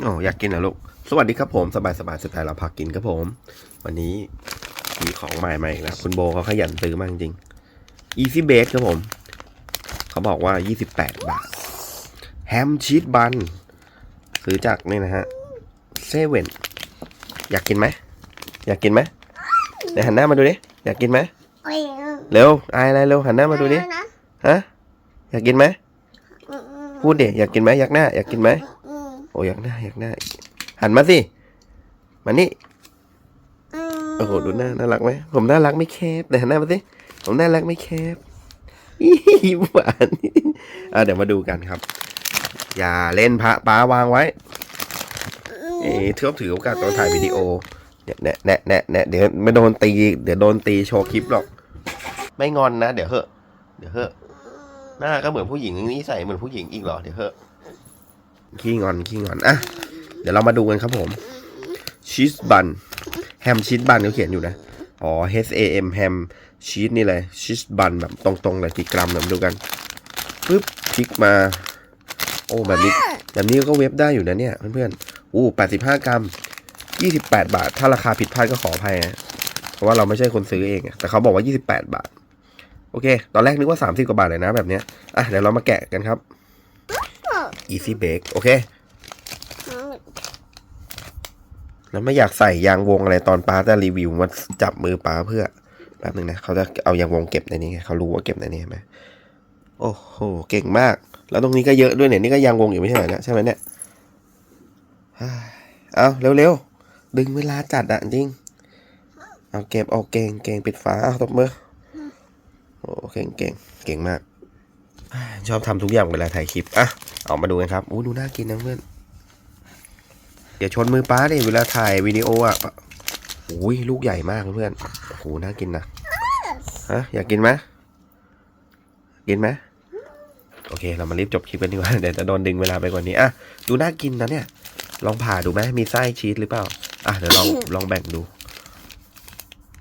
โอ้อยากกินเหรอลูก สวัสดีครับผม สบายสบายสไตล์เราพักกินครับผม วันนี้มีของใหม่มาอีกแล้วคุณโบเขาขยันซื้อมากจริง Easy Bake ครับผม เขาบอกว่า 28 บาท แฮมชีสบันซื้อจากนี่นะฮะเซเว่นอยากกินไหม อยากกินไหมเดี๋ยวหันหน้ามาดูดิ อยากกินไหมเร็วอายอะไรเร็วหันหน้ามาดูดิ ฮะ อยากกินไหม พูดดิ อยากกินไหม อยากหน้า อยากกินไหม โอ้อยากหน้าอยากหน้าหันมาสิมานี่อืมโอ้โหดูหน้าน่ารักไหมผมน่ารักไม่แคบแต่หันหน้ามาสิผมน่ารักไม่แคบอีหวานอะเดี๋ยวมาดูกันครับ อย่าเล่นพระป้าวางไว้เอ๊ะเทือบถือโอกาสตอนถ่ายวิดีโอเนี่ยแนะแนะแนะแนะเดี๋ยวไม่โดนตี เดี๋ยวโดนตีโชว์คลิปหรอก ไม่งอนนะ เดี๋ยวเหอะ เดี๋ยวเหอะ หน้าก็เหมือนผู้หญิงนี่ใส่เหมือนผู้หญิงอีกเหรอ เดี๋ยวเหอะ ขี้งอนขี้งอนอะเดี๋ยวเรามาดูกันครับผมชีสบันแฮมชีสบันเขาเขียนอยู่นะอ๋อ H A M แฮมชีสนี่เลยชีสบันแบบตรงๆเลยกี่กรัมเดี๋ยวดูกันปึ๊บคลิกมา โอ้แบบนี้แบบนี้ก็เว็บได้อยู่นะเนี่ยเพื่อนๆอู้85กรัม28บแปดบาท ถ้าราคาผิดพลาดก็ขออภัยนะเพราะว่าเราไม่ใช่คนซื้อเอง แต่เขาบอกว่า28บแปดบาท โอเค ตอนแรกนึกว่า30กว่าบาทเลยนะแบบเนี้ยอะเดี๋ยวเรามาแกะกันครับ Easy Bake โอเค แล้วไม่อยากใส่ยางวงอะไรตอนป้าจะรีวิวมาจับมือป้าเพื่อแป๊บหนึ่งนะเขาจะเอายางวงเก็บในนี้ไงเขารู้ว่าเก็บในนี้ไหมโอ้โหเก่งมาก แล้วตรงนี้ก็เยอะด้วยเนี่ยนี่ก็ยางวงอยู่ไม่ใช่เหรอเนี่ยใช่ไหมเนี่ยเฮ้ยเอาเร็วๆดึงเวลาจัดอะจริงเอาเก็บเอาเก่งเก่งปิดฝาเอาตบมือโอ้เก่งเก่งเก่งมาก ชอบทำทุกอย่างเวลาถ่ายคลิป อะ เอามาดูกันครับอู้ดูน่ากินนะเพื่อน เดี๋ยวชนมือป้าดิเวลาถ่ายวิดีโออะโอ้ยลูกใหญ่มากเพื่อนโอ้โหน่ากินนะฮะอยากกินไหมกินไหมโอเค เรามารีบจบคลิปกันดีกว่าเดี๋ยวจะโดนดึงเวลาไปกว่านี้อะดูน่ากินนะเนี่ย ลองผ่าดูไหมมีไส้ชีสหรือเปล่าอะเดี๋ยวลองลองแบ่งดู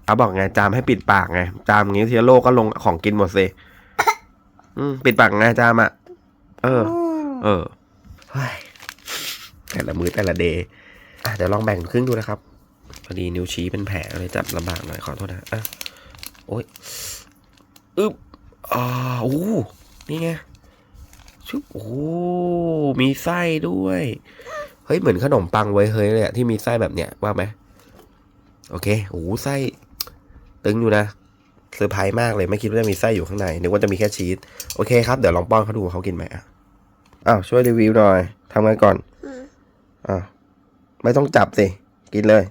เอาบอกไงจามให้ปิดปากไงจามอย่างงี้เทียโลกก็ลงของกินหมดสิ อืมปิดปากไงจามอะ เออ เออเฮ้ยแต่ละมือแต่ละเดย์อะเดี๋ยวลองแบ่งครึ่งดูนะครับพอดีนิ้วชี้เป็นแผลเลยจับลำบากหน่อยขอโทษนะอะโอ้ยอึ๊บอ่าโอ้นี่ไงชุบโอ้มีไส้ด้วย เฮ้ยเหมือนขนมปังไว้ยเฮ้ยเลยอะที่มีไส้แบบเนี้ยว่าไหมโอเคโอ้ไส้ ตึงอยู่นะ เซอร์ไพรส์มากเลยไม่คิดว่าจะมีไส้อยู่ข้างในนึกว่าจะมีแค่ชีสโอเคครับเดี๋ยวลองป้อนเขาดูว่าเขากินไหมอะอ้าวช่วยรีวิวหน่อยทำไงก่อนอ่าไม่ต้องจับสิกินเลย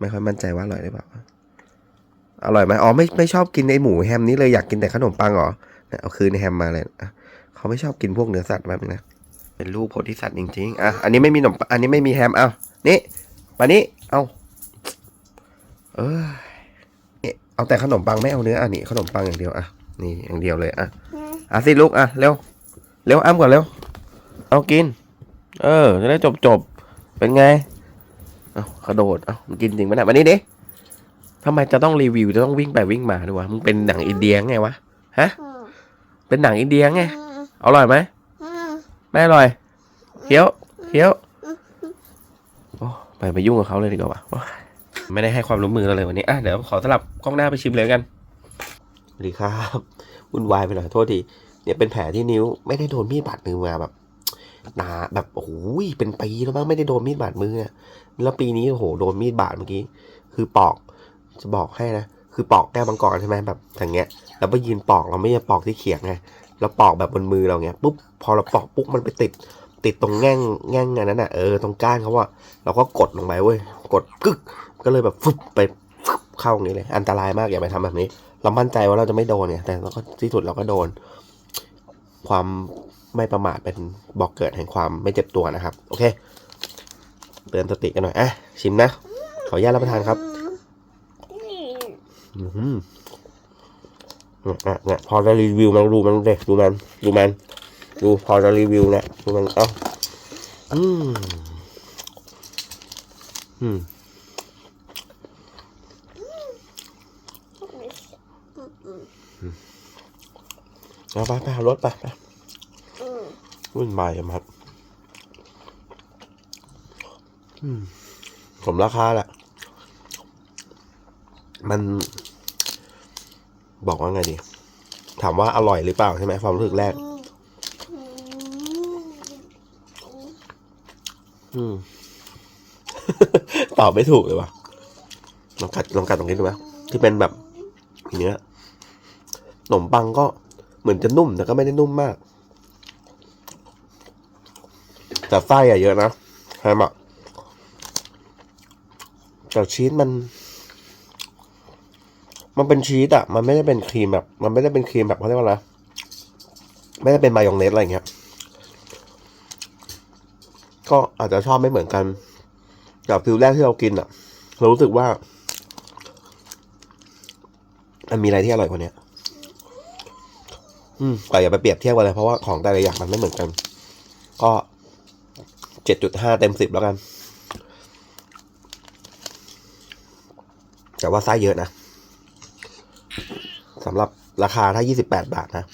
ไม่ค่อยมั่นใจว่าอร่อยหรือเปล่าอร่อยไหมอ๋อไม่ไม่ชอบกินไอหมูแฮมนี้เลยอยากกินแต่ขนมปังเหรอเนี่ยเอาคืนแฮมมาเลยอะเขาไม่ชอบกินพวกเนื้อสัตว์แบบนี้นะเป็นลูกโพธิสัตว์จริงๆอะอันนี้ไม่มีขนมอันนี้ไม่มีแฮมเอานี่มานี่เอาเออนี่ เอาแต่ขนมปังไม่เอาเนื้ออันนี้ขนมปังอย่างเดียวอะนี่อย่างเดียวเลยอะอะสิลูกอะเร็วเร็วอ้ำก่อนเร็วเอากิน เออจะได้จบจบๆเป็นไงเอากระโดดเอามึงกินจริงไหมเนี่ยมานี่ดิทำไมจะต้องรีวิวจะต้องวิ่งไปวิ่งมาด้วยวะมึงเป็นหนังอินเดียไงวะฮะเป็นหนังอินเดียไงอร่อยไหมไม่อร่อยเคี้ยวเคี้ยวโอ้ไปไปยุ่งกับเขาเลยดีกว่าโอ้ย ไม่ได้ให้ความร่วมมือเราเลยวันนี้อะเดี๋ยวขอสลับกล้องหน้าไปชิมเลยกันสวัสดีครับวุ่นวายไปหน่อยโทษทีเนี่ยเป็นแผลที่นิ้วไม่ได้โดนมีดบาดมือมาแบบหนาแบบโอ้โหเป็นปีแล้วมั้งไม่ได้โดนมีดบาดมืออะแล้วปีนี้โอ้โหโดนมีดบาดเมื่อกี้คือปอกจะบอกให้นะคือปอกแก้วมังกรใช่ไหมแบบอย่างเงี้ยแล้วไปยืนปอกเราไม่ใช่ปอกที่เขียงไงเราปอกแบบบนมือเราเงี้ยปุ๊บพอเราปอกปุ๊บมันไปติด ติดตรงแง่งแง่งอันนั้นอะเออตรงก้านเขาว่าเราก็กดลงไปเว้ยกดกึกก็เลยแบบฟึบไปฟึบเข้าอย่างนี้เลย อันตรายมากอย่าไปทำแบบนี้ เรามั่นใจว่าเราจะไม่โดนเนี่ย แต่เราก็ที่สุดเราก็โดน ความไม่ประมาทเป็นบอกเกิดแห่งความไม่เจ็บตัวนะครับ โอเคเตือนสติกันหน่อยอะชิมนะ ขออนุญาตรับประทานครับอืมอะเนี่ยพอจะรีวิวมันดูมันเด็ดูมันดูมัน ดูพอจะรีวิวนี่ยดูมันเอ้าอืมอืมเอาไปไปเอารถไปไปวุ่นวายกันครับอืมสมราคาแหละ มัน บอกว่าไงดี ถามว่าอร่อยหรือเปล่าใช่ไหมความรู้สึกแรก อืม ตอบไม่ถูกเลยว่ะลองกัดลองกัดตรงนี้ดูไหมที่เป็นแบบเนื้อขนมปังก็เหมือนจะนุ่มแต่ก็ไม่ได้นุ่มมาก แต่ไส้อะเยอะนะแฮมอะแต่ชีสมัน มันเป็นชีสอะมันไม่ได้เป็นครีมแบบ มันไม่ได้เป็นครีมแบบเขาเรียกว่าอะไรไม่ได้เป็นมายองเนสอะไรอย่างเงี้ย ก็อาจจะชอบไม่เหมือนกัน กับฟิลแรกที่เรากินอะ เรารู้สึกว่า มันมีอะไรที่อร่อยกว่านี้อืมแต่อย่าไปเปรียบเทียบกันเลยเพราะว่าของแต่ละอย่างมันไม่เหมือนกัน ก็เจ็ดจุดห้าเต็มสิบแล้วกัน แต่ว่าไส้เยอะนะสำหรับราคาถ้ายี่สิบแปดบาทนะ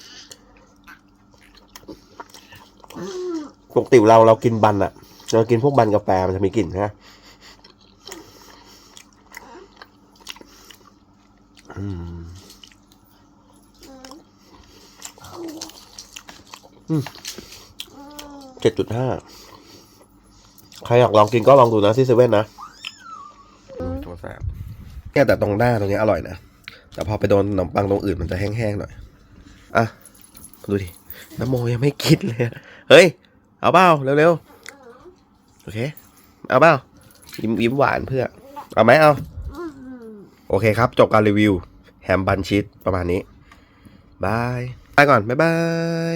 ปกติเราเรากินบันอะเรากินพวกบันกาแฟมันจะมีกลิ่นนะอืมเจ็ดจุดห้า ใครอยากลองกินก็ลองดูนะที่เซเว่นนะตัวแสบเนี่ยแต่ตรงหน้าตรงนี้อร่อยนะ แต่พอไปโดนขนมปังตรงอื่นมันจะแห้งๆหน่อย อะ ดูดิน้ำโมยังไม่กินเลยอะเฮ้ย เอาเปล่าเร็วๆ โอเค เอาเปล่ายิ้มยิ้มหวานเพื่อ เอาไหมเอา โอเคครับ จบการรีวิว แฮมบันชีสประมาณนี้บายไปก่อนบายบาย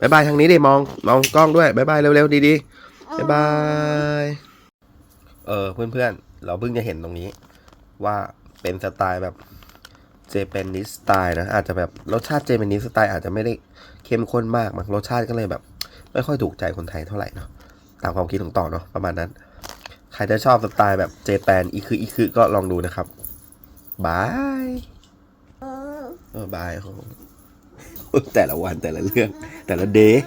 บายบายทางนี้ดิมองมองกล้องด้วยบายบายเร็วๆดีๆบายบายเออเพื่อนๆ เราเพิ่งจะเห็นตรงนี้ ว่าเป็นสไตล์แบบเจแปนนิสสไตล์นะอาจจะแบบรสชาติเจแปนนิสสไตล์อาจจะไม่ได้เข้มข้นมาก มั้งรสชาติก็เลยแบบ ไม่ค่อยถูกใจคนไทยเท่าไหร่เนาะตามความคิดของต่อเนาะประมาณนั้น ใครจะชอบสไตล์แบบเจแปนอีคืออีคือก็ลองดูนะครับบายเออบายของแต่ละวันแต่ละเรื่องแต่ละเดย์